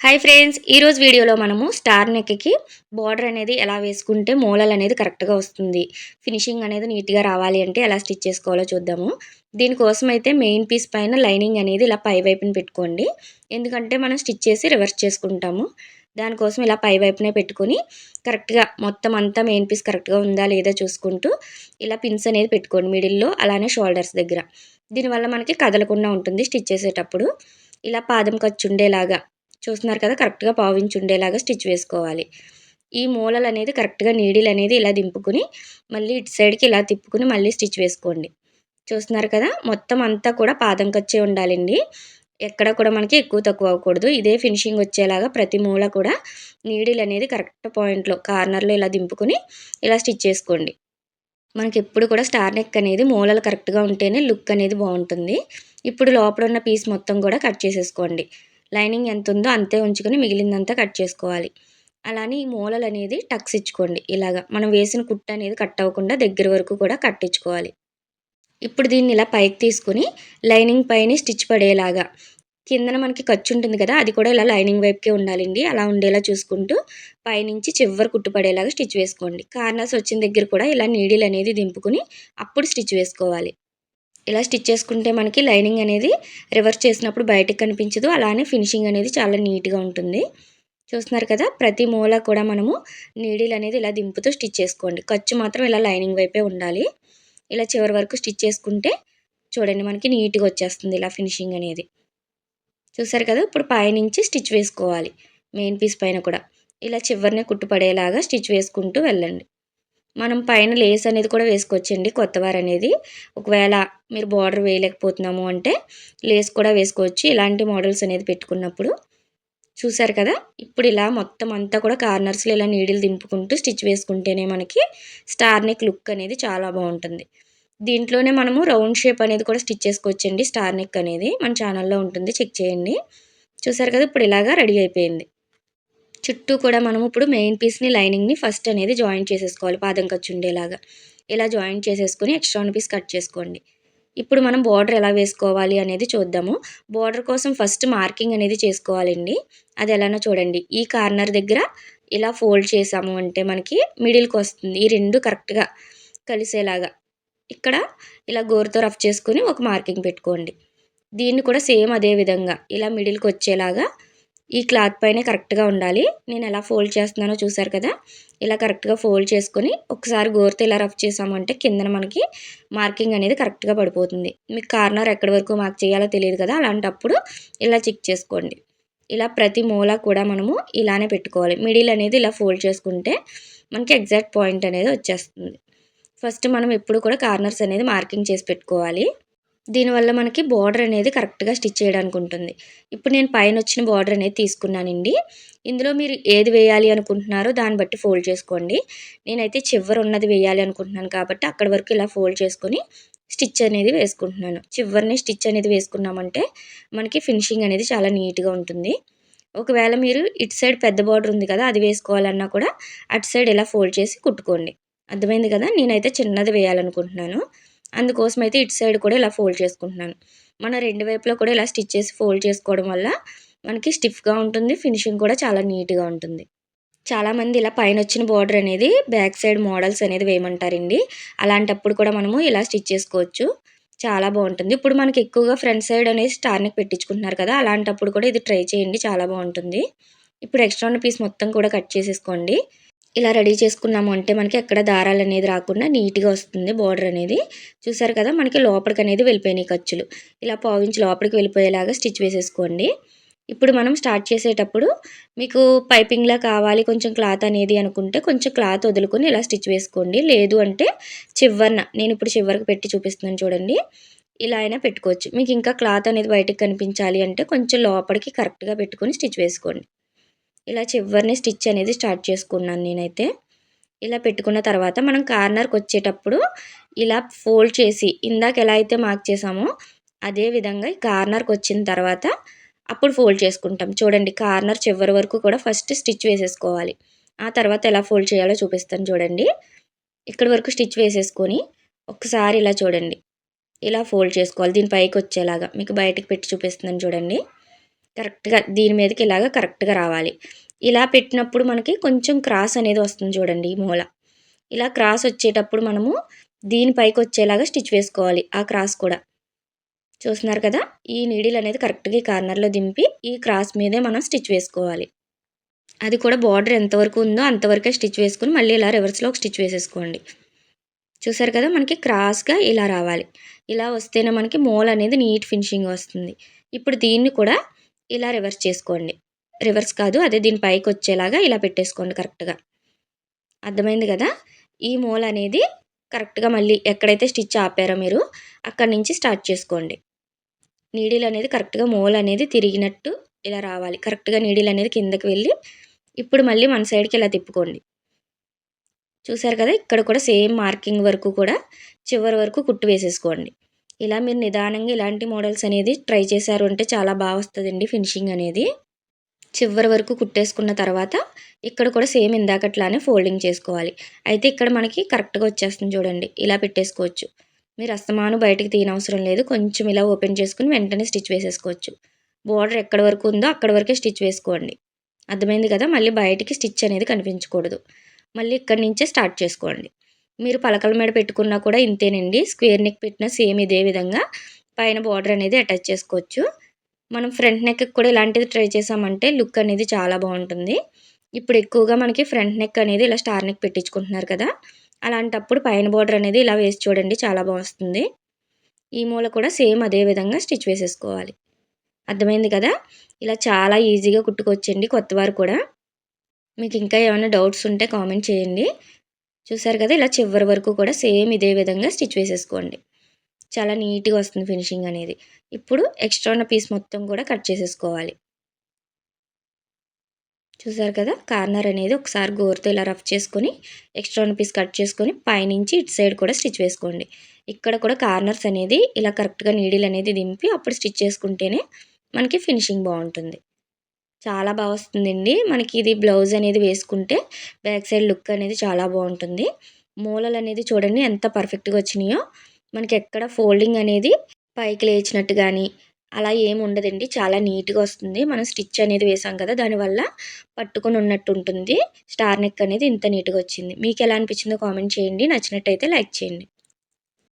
Hi friends ఈరోజు వీడియోలో మనము స్టార్ నెక్కి బార్డర్ అనేది ఎలా వేసుకుంటే మూలలు అనేది కరెక్ట్గా వస్తుంది. ఫినిషింగ్ అనేది నీట్గా రావాలి అంటే ఎలా స్టిచ్ చేసుకోవాలో చూద్దాము. దీనికోసం అయితే మెయిన్ పీస్ పైన లైనింగ్ అనేది ఇలా పై వైపున పెట్టుకోండి. ఎందుకంటే మనం స్టిచ్ చేసి రివర్స్ చేసుకుంటాము. దానికోసం ఇలా పై వైపునే పెట్టుకొని కరెక్ట్గా మొత్తం అంతా మెయిన్ పీస్ కరెక్ట్గా ఉందా లేదా చూసుకుంటూ ఇలా పిన్స్ అనేది పెట్టుకోండి మిడిల్లో అలానే షోల్డర్స్ దగ్గర. దీనివల్ల మనకి కదలకుండా ఉంటుంది స్టిచ్ చేసేటప్పుడు. ఇలా పాదం ఖర్చు ఉండేలాగా చూస్తున్నారు కదా కరెక్ట్గా పావించి ఉండేలాగా స్టిచ్ వేసుకోవాలి. ఈ మూలలు అనేది కరెక్ట్గా నీడిల్ అనేది ఇలా దింపుకుని మళ్ళీ ఇటు సైడ్కి ఇలా తిప్పుకుని మళ్ళీ స్టిచ్ వేసుకోండి. చూస్తున్నారు కదా మొత్తం అంతా కూడా పాదం కచ్చే ఉండాలండి. ఎక్కడ కూడా మనకి ఎక్కువ తక్కువ అవ్వకూడదు. ఇదే ఫినిషింగ్ వచ్చేలాగా ప్రతి మూల కూడా నీడిల్ అనేది కరెక్ట్ పాయింట్లో కార్నర్లో ఇలా దింపుకుని ఇలా స్టిచ్ చేసుకోండి మనకి ఎప్పుడు కూడా స్టార్ నెక్ అనేది మూలలు కరెక్ట్గా ఉంటేనే లుక్ అనేది బాగుంటుంది. ఇప్పుడు లోపల ఉన్న పీస్ మొత్తం కూడా కట్ చేసేసుకోండి. లైనింగ్ ఎంత ఉందో అంతే ఉంచుకొని మిగిలిందంతా కట్ చేసుకోవాలి. అలానే ఈ మూలలు అనేది టక్స్ ఇచ్చుకోండి. ఇలాగా మనం వేసిన కుట్ట అనేది కట్ అవ్వకుండా దగ్గర వరకు కూడా కట్టించుకోవాలి ఇప్పుడు దీన్ని ఇలా పైకి తీసుకుని లైనింగ్ పైన స్టిచ్ పడేలాగా కిందన మనకి ఖర్చు ఉంటుంది కదా అది కూడా ఇలా లైనింగ్ వైపుకే ఉండాలండి. అలా ఉండేలా చూసుకుంటూ పైనుంచి చివరి కుట్టు పడేలాగా స్టిచ్ వేసుకోండి. కార్నర్స్ వచ్చిన దగ్గర కూడా ఇలా నీడిల్ అనేది దింపుకుని అప్పుడు స్టిచ్ వేసుకోవాలి. ఇలా స్టిచ్ చేసుకుంటే మనకి లైనింగ్ అనేది రివర్స్ చేసినప్పుడు బయటకు కనిపించదు. అలానే ఫినిషింగ్ అనేది చాలా నీట్గా ఉంటుంది. చూస్తున్నారు కదా ప్రతి మూల కూడా మనము నీడిల్ అనేది ఇలా దింపుతూ స్టిచ్ చేసుకోండి. ఖర్చు మాత్రం ఇలా లైనింగ్ వైపే ఉండాలి. ఇలా చివరి వరకు స్టిచ్ చేసుకుంటే చూడండి మనకి నీట్గా వచ్చేస్తుంది ఇలా ఫినిషింగ్ అనేది. చూసారు కదా ఇప్పుడు పైనుంచి స్టిచ్ వేసుకోవాలి. మెయిన్ పీస్ పైన కూడా. ఇలా చివరినే కుట్టుపడేలాగా స్టిచ్ వేసుకుంటూ వెళ్ళండి. మనం పైన లేస్ అనేది కూడా వేసుకోవచ్చండి కొత్తవారు అనేది. ఒకవేళ మీరు బార్డర్ వేయలేకపోతున్నాము అంటే లేస్ కూడా వేసుకోవచ్చు. ఇలాంటి మోడల్స్ అనేది పెట్టుకున్నప్పుడు చూసారు కదా? ఇప్పుడు ఇలా మొత్తం అంతా కూడా కార్నర్స్లో ఇలా నీడిలు దింపుకుంటూ స్టిచ్ వేసుకుంటేనే మనకి స్టార్ నెక్ లుక్ అనేది చాలా బాగుంటుంది. దీంట్లోనే మనము రౌండ్ షేప్ అనేది కూడా స్టిచ్ చేసుకోవచ్చండి స్టార్ నెక్ అనేది. మన ఛానల్లో ఉంటుంది చెక్ చేయండి. చూసారు కదా? ఇప్పుడు ఇలాగా రెడీ అయిపోయింది. చుట్టూ కూడా మనం ఇప్పుడు మెయిన్ పీస్ని లైనింగ్ని ఫస్ట్ అనేది జాయిన్ చేసేసుకోవాలి పాదం ఖర్చు ఉండేలాగా. ఇలా జాయిన్ చేసేసుకొని ఎక్స్ట్రా వన్ పీస్ కట్ చేసుకోండి. ఇప్పుడు మనం బార్డర్ ఎలా వేసుకోవాలి అనేది చూద్దాము. బార్డర్ కోసం ఫస్ట్ మార్కింగ్ అనేది చేసుకోవాలండి. అది ఎలానో చూడండి. ఈ కార్నర్ దగ్గర ఇలా ఫోల్డ్ చేసాము అంటే మనకి మిడిల్కి వస్తుంది. ఈ రెండు కరెక్ట్గా కలిసేలాగా. ఇక్కడ ఇలా గోరుతో రఫ్ చేసుకుని ఒక మార్కింగ్ పెట్టుకోండి. దీన్ని కూడా సేమ్ అదే విధంగా ఇలా మిడిల్కి వచ్చేలాగా ఈ క్లాత్ పైన కరెక్ట్గా ఉండాలి. నేను ఎలా ఫోల్డ్ చేస్తున్నానో చూసారు కదా? ఇలా కరెక్ట్గా ఫోల్డ్ చేసుకొని ఒకసారి గోరుతో ఇలా రఫ్ చేసామంటే కిందన మనకి మార్కింగ్ అనేది కరెక్ట్గా పడిపోతుంది. మీకు కార్నర్ ఎక్కడి వరకు మార్క్ చేయాలో తెలియదు కదా? అలాంటప్పుడు ఇలా చెక్ చేసుకోండి. ఇలా ప్రతి మూల కూడా మనము ఇలానే పెట్టుకోవాలి. మిడిల్ అనేది ఇలా ఫోల్డ్ చేసుకుంటే మనకి ఎగ్జాక్ట్ పాయింట్ అనేది వచ్చేస్తుంది. ఫస్ట్ మనం ఎప్పుడు కూడా కార్నర్స్ అనేది మార్కింగ్ చేసి పెట్టుకోవాలి. దీనివల్ల మనకి బార్డర్ అనేది కరెక్ట్గా స్టిచ్ చేయడానికి ఉంటుంది. ఇప్పుడు నేను పైన వచ్చిన బార్డర్ అనేది తీసుకున్నానండి. ఇందులో మీరు ఏది వేయాలి అనుకుంటున్నారో దాన్ని బట్టి ఫోల్డ్ చేసుకోండి. నేనైతే చివరి ఉన్నది వేయాలి అనుకుంటున్నాను కాబట్టి అక్కడి వరకు ఇలా ఫోల్డ్ చేసుకొని స్టిచ్ అనేది వేసుకుంటున్నాను. చివరిని స్టిచ్ అనేది వేసుకున్నామంటే మనకి ఫినిషింగ్ అనేది చాలా నీట్గా ఉంటుంది. ఒకవేళ మీరు ఇటు సైడ్ పెద్ద బార్డర్ ఉంది కదా అది వేసుకోవాలన్నా కూడా అటు సైడ్ ఇలా ఫోల్డ్ చేసి కుట్టుకోండి. అర్థమైంది కదా? నేనైతే చిన్నది వేయాలనుకుంటున్నాను. అందుకోసం అయితే ఇటు సైడ్ కూడా ఇలా ఫోల్డ్ చేసుకుంటున్నాను. మన రెండు వైపులో కూడా ఇలా స్టిచ్ చేసి ఫోల్డ్ చేసుకోవడం వల్ల మనకి స్టిఫ్గా ఉంటుంది ఫినిషింగ్ కూడా చాలా నీట్గా ఉంటుంది. చాలామంది ఇలా పైన వచ్చిన బార్డర్ అనేది బ్యాక్ సైడ్ మోడల్స్ అనేది వేయమంటారండి. అలాంటప్పుడు కూడా మనము ఇలా స్టిచ్ చేసుకోవచ్చు. చాలా బాగుంటుంది. ఇప్పుడు మనకి ఎక్కువగా ఫ్రంట్ సైడ్ అనేది స్టార్నిక్ పెట్టించుకుంటున్నారు కదా అలాంటప్పుడు కూడా ఇది ట్రై చేయండి. చాలా బాగుంటుంది. ఇప్పుడు ఎక్స్ట్రా ఉన్న పీస్ మొత్తం కూడా కట్ చేసేసుకోండి. ఇలా రెడీ చేసుకున్నాము అంటే మనకి ఎక్కడ దారాలు అనేది రాకుండా నీట్గా వస్తుంది బార్డర్ అనేది. చూసారు కదా మనకి లోపలికి అనేది వెళ్ళిపోయినాయి ఖర్చులు. ఇలా పావించి లోపలికి వెళ్ళిపోయేలాగా స్టిచ్ వేసేసుకోండి. ఇప్పుడు మనం స్టార్ట్ చేసేటప్పుడు మీకు పైపింగ్లా కావాలి కొంచెం క్లాత్ అనేది అనుకుంటే కొంచెం క్లాత్ వదులుకొని ఇలా స్టిచ్ వేసుకోండి. లేదు అంటే చివరిన నేను ఇప్పుడు చివరికి పెట్టి చూపిస్తున్నాను చూడండి. ఇలా అయినా పెట్టుకోవచ్చు. మీకు ఇంకా క్లాత్ అనేది బయటకు కనిపించాలి అంటే కొంచెం లోపలికి కరెక్ట్గా పెట్టుకొని స్టిచ్ వేసుకోండి. ఇలా చివరిని స్టిచ్ అనేది స్టార్ట్ చేసుకున్నాను నేనైతే. ఇలా పెట్టుకున్న తర్వాత మనం కార్నర్కి వచ్చేటప్పుడు ఇలా ఫోల్డ్ చేసి ఇందాక ఎలా అయితే మార్క్ చేసామో అదే విధంగా కార్నర్కి వచ్చిన తర్వాత అప్పుడు ఫోల్డ్ చేసుకుంటాం. చూడండి కార్నర్ చివరి వరకు కూడా ఫస్ట్ స్టిచ్ వేసేసుకోవాలి. ఆ తర్వాత ఎలా ఫోల్డ్ చేయాలో చూపిస్తాను చూడండి. ఇక్కడి వరకు స్టిచ్ వేసేసుకొని ఒకసారి ఇలా చూడండి. ఇలా ఫోల్డ్ చేసుకోవాలి. దీని పైకి వచ్చేలాగా. మీకు బయటకు పెట్టి చూపిస్తున్నాను చూడండి. కరెక్ట్‌గా దీని మీదకి ఇలాగ కరెక్ట్‌గా రావాలి. ఇలా పెట్టినప్పుడు మనకి కొంచెం క్రాస్ అనేది వస్తుంది చూడండి ఈ మూల. ఇలా క్రాస్ వచ్చేటప్పుడు మనము దీని పైకి వచ్చేలాగా స్టిచ్ వేసుకోవాలి ఆ క్రాస్ కూడా. చూస్తున్నారు కదా! ఈ నీడిల్ అనేది కరెక్ట్‌గా ఈ కార్నర్‌లో దింపి ఈ క్రాస్ మీదే మనం స్టిచ్ వేసుకోవాలి. అది కూడా బార్డర్ ఎంతవరకు ఉందో అంతవరకే స్టిచ్ వేసుకుని మళ్ళీ ఇలా రివర్స్‌లో ఒక స్టిచ్ వేసేసుకోండి. చూసారు కదా! మనకి క్రాస్‌గా ఇలా రావాలి. ఇలా వస్తేనే మనకి మూల అనేది నీట్ ఫినిషింగ్ వస్తుంది. ఇప్పుడు దీన్ని కూడా ఇలా రివర్స్ చేసుకోండి. రివర్స్ కాదు అదే దీని పైకి వచ్చేలాగా ఇలా పెట్టేసుకోండి కరెక్ట్‌గా. అర్థమైంది కదా! ఈ మూల అనేది కరెక్ట్‌గా మళ్ళీ ఎక్కడైతే స్టిచ్ ఆపారో మీరు అక్కడి నుంచి స్టార్ట్ చేసుకోండి. నీడిల్ అనేది కరెక్ట్‌గా మూల అనేది తిరిగినట్టు ఇలా రావాలి. కరెక్ట్‌గా నీడిల్ అనేది కిందకి వెళ్ళి ఇప్పుడు మళ్ళీ మన సైడ్‌కి ఇలా తిప్పుకోండి. చూసారు కదా! ఇక్కడ కూడా సేమ్ మార్కింగ్ వరకు కూడా చివరి వరకు కుట్టు వేసేసుకోండి. ఇలా మీరు నిదానంగా ఇలాంటి మోడల్స్ అనేది ట్రై చేశారు అంటే చాలా బాగా వస్తుందండి ఫినిషింగ్ అనేది. చివరి వరకు కుట్టేసుకున్న తర్వాత ఇక్కడ కూడా సేమ్ ఇందాకట్లానే ఫోల్డింగ్ చేసుకోవాలి. అయితే ఇక్కడ మనకి కరెక్ట్‌గా వచ్చేస్తుంది చూడండి. ఇలా పెట్టేసుకోవచ్చు. మీరు అస్తమాను బయటకు తీయనవసరం లేదు. కొంచెం ఇలా ఓపెన్ చేసుకుని వెంటనే స్టిచ్ వేసేసుకోవచ్చు. బోర్డర్ ఎక్కడ వరకు ఉందో అక్కడ వరకే స్టిచ్ వేసుకోండి. అర్థమైంది కదా! మళ్ళీ బయటికి స్టిచ్ అనేది కనిపించకూడదు. మళ్ళీ ఇక్కడి నుంచే స్టార్ట్ చేసుకోండి. మీరు పలకల మీద పెట్టుకున్నా కూడా ఇంతేనండి. స్క్వేర్ నెక్ పెట్టిన సేమ్ ఇదే విధంగా పైన బార్డర్ అనేది అటాచ్ చేసుకోవచ్చు. మనం ఫ్రంట్ నెక్ కూడా ఇలాంటిది ట్రై చేసామంటే లుక్ అనేది చాలా బాగుంటుంది. ఇప్పుడు ఎక్కువగా మనకి ఫ్రంట్ నెక్ అనేది ఇలా స్టార్ నెక్ పెట్టించుకుంటున్నారు కదా! అలాంటప్పుడు పైన బార్డర్ అనేది ఇలా వేసి చూడండి చాలా బాగుంది ఈ మూల కూడా సేమ్ అదే విధంగా స్టిచ్ వేసేసుకోవాలి. అర్థమైంది కదా! ఇలా చాలా ఈజీగా కుట్టుకోవచ్చండి కొత్తవారు కూడా. మీకు ఇంకా ఏమైనా డౌట్స్ ఉంటే కామెంట్ చేయండి. చూసారు కదా! ఇలా చివరి వరకు కూడా సేమ్ ఇదే విధంగా స్టిచ్ వేసేసుకోండి. చాలా నీట్‌గా వస్తుంది ఫినిషింగ్ అనేది. ఇప్పుడు ఎక్స్ట్రా ఉన్న పీస్ మొత్తం కూడా కట్ చేసేసుకోవాలి. చూసారు కదా! కార్నర్ అనేది ఒకసారి గోరుతో ఇలా రఫ్ చేసుకొని ఎక్స్ట్రా ఉన్న పీస్ కట్ చేసుకొని పైనుంచి ఇటు సైడ్ కూడా స్టిచ్ వేసుకోండి. ఇక్కడ కూడా కార్నర్స్ అనేది ఇలా కరెక్ట్‌గా నీడిల్ అనేది దింపి అప్పుడు స్టిచ్ చేసుకుంటేనే మనకి ఫినిషింగ్ బాగుంటుంది. చాలా బాగా వస్తుందండి. మనకి ఇది బ్లౌజ్ అనేది వేసుకుంటే బ్యాక్ సైడ్ లుక్ అనేది చాలా బాగుంటుంది. మూలలు అనేది చూడండి ఎంత పర్ఫెక్ట్‌గా వచ్చినాయో. మనకి ఎక్కడ ఫోల్డింగ్ అనేది పైకి లేచినట్టు కానీ అలా ఏమి ఉండదండి. చాలా నీట్‌గా వస్తుంది. మనం స్టిచ్ అనేది వేసాం కదా! దానివల్ల పట్టుకొని ఉన్నట్టు ఉంటుంది. స్టార్ నెక్ అనేది ఇంత నీట్‌గా వచ్చింది. మీకు ఎలా అనిపించిందో కామెంట్ చేయండి. నచ్చినట్టయితే లైక్ చేయండి.